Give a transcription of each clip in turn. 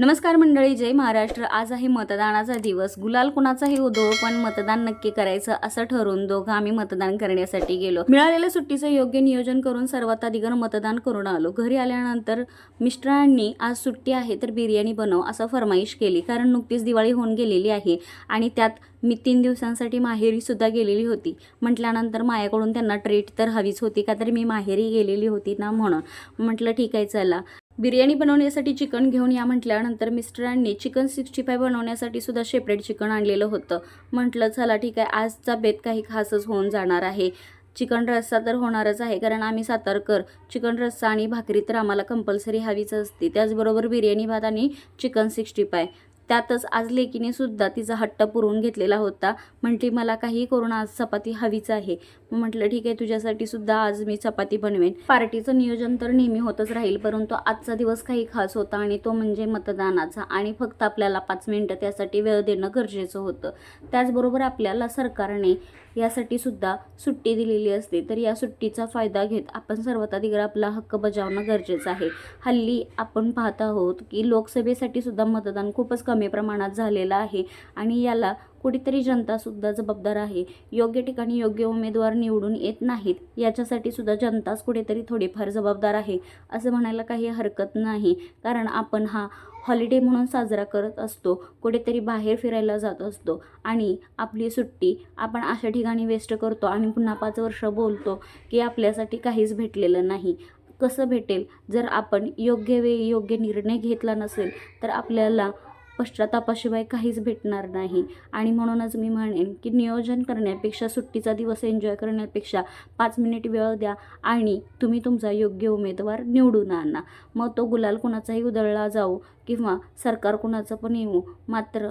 नमस्कार मंडळी जय महाराष्ट्र. आज आहे मतदानाचा दिवस. गुलाल कुणाचाही उदो पण मतदान नक्की करायचं असं ठरवून दोघं आम्ही मतदान करण्यासाठी गेलो. मिळालेल्या सुट्टीचं योग्य नियोजन करून सर्वात आधी मतदान करून आलो. घरी आल्यानंतर मिस्टरांनी आज सुट्टी आहे तर बिर्याणी बनव असं फरमाईश केली. कारण नुकतीच दिवाळी होऊन गेलेली आहे आणि त्यात मी तीन दिवसांसाठी माहेरी सुद्धा गेलेली होती. म्हटल्यानंतर माझ्याकडून त्यांना ट्रीट तर हवीच होती का तर मी माहेरी गेलेली होती ना म्हणून. म्हटलं ठीक आहे चला. बिर्याणी बनवण्यासाठी चिकन घेऊन या म्हटल्यानंतर मिस्टरांनी चिकन सिक्स्टी फाय बनवण्यासाठी सुद्धा सेपरेट चिकन आणलेलं होतं. म्हटलं चला ठीक आहे आजचा बेत काही खासच होऊन जाणार आहे. चिकन रस्सा तर होणारच आहे कारण आम्ही सातारकर. चिकन रस्सा आणि भाकरी तर आम्हाला कंपल्सरी हवीच असते. त्याचबरोबर बिर्याणी भात आणि चिकन सिक्स्टी फाय त्यातच आज लेकीने सुद्धा तिचा हट्ट पुरवून घेतलेला होता. म्हटली मला काही करून आज चपाती हवीच आहे. मग म्हटलं ठीक आहे तुझ्यासाठी सुद्धा आज मी चपाती बनवेन. पार्टीचं नियोजन तर नेहमी होतच राहील परंतु आजचा दिवस काही खास होता आणि तो म्हणजे मतदानाचा आणि फक्त आपल्याला पाच मिनटं त्यासाठी वेळ देणं गरजेचं होतं. त्याचबरोबर आपल्याला सरकारने यासाठी सुद्धा सुट्टी दिलेली असते तर या सुट्टीचा फायदा घेत आपण सर्वात आधी आपला हक्क बजावणं गरजेचं आहे. हल्ली आपण पाहत आहोत की लोकसभेसाठी सुद्धा मतदान खूपच कमी प्रमाणात झालेला आहे आणि याला कुठेतरी जनतासुद्धा जबाबदार आहे. योग्य ठिकाणी योग्य उमेदवार निवडून येत नाहीत याच्यासाठी सुद्धा जनताच कुठेतरी थोडीफार जबाबदार आहे असं म्हणायला काही हरकत नाही. कारण आपण हा हॉलिडे म्हणून साजरा करत असतो कुठेतरी बाहेर फिरायला जात असतो आणि आपली सुट्टी आपण अशा ठिकाणी वेस्ट करतो आणि पुन्हा पाच वर्ष बोलतो की आपल्यासाठी काहीच भेटलेलं नाही. कसं भेटेल? जर आपण योग्य वेळी योग्य निर्णय घेतला नसेल तर आपल्याला पश्चातापाशिवाय काहीच भेटणार नाही. आणि म्हणूनच मी म्हणेन की नियोजन करण्यापेक्षा सुट्टीचा दिवस एन्जॉय करण्यापेक्षा पाच मिनिट वेळ द्या आणि तुम्ही तुमचा योग्य उमेदवार निवडून आणा. मग तो गुलाल कुणाचाही उधळला जाऊ किंवा सरकार कुणाचं पण येऊ मात्र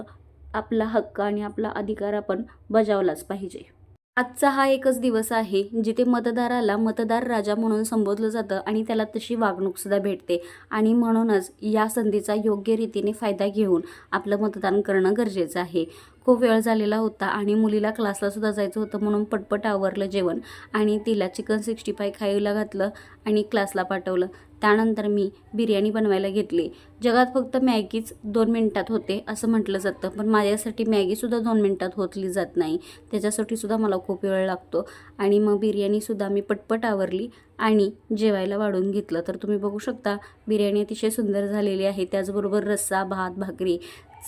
आपला हक्क आणि आपला अधिकार आपण बजावलाच पाहिजे. आजचा हा एकच दिवस आहे जिथे मतदाराला मतदार राजा म्हणून संबोधलं जातं आणि त्याला तशी वागणूकसुद्धा भेटते. आणि म्हणूनच या संधीचा योग्य रीतीने फायदा घेऊन आपलं मतदान करणं गरजेचं आहे. खूप वेळ झालेला होता आणि मुलीला क्लासला सुद्धा जायचं होतं म्हणून पटपट आवरलं जेवण आणि तिला चिकन सिक्स्टी फाय खायला घातलं आणि क्लासला पाठवलं. त्यानंतर मी बिर्याणी बनवायला घेतली. जगात फक्त मॅगीच दोन मिनटात होते असं म्हटलं जातं पण माझ्यासाठी मॅगीसुद्धा दोन मिनटात होतली जात नाही. त्याच्यासाठी सुद्धा मला खूप वेळ लागतो. आणि मग बिर्याणीसुद्धा मी पटपट आवरली आणि जेवायला वाढून घेतलं. तर तुम्ही बघू शकता बिर्याणी अतिशय सुंदर झालेली आहे. त्याचबरोबर रस्सा भात भाकरी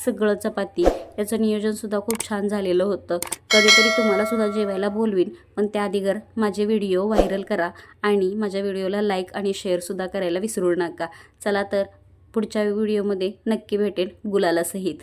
सगळं चपाती. याचं नियोजनसुद्धा खूप छान झालेलं होतं. कधीतरी तुम्हालासुद्धा जेवायला बोलवीन. पण त्याआधीगर माझे व्हिडिओ व्हायरल करा आणि माझ्या व्हिडिओला लाईक आणि शेअरसुद्धा करायला विसरू नका. चला तर पुढच्या व्हिडिओमध्ये नक्की भेटेल गुलालासहित.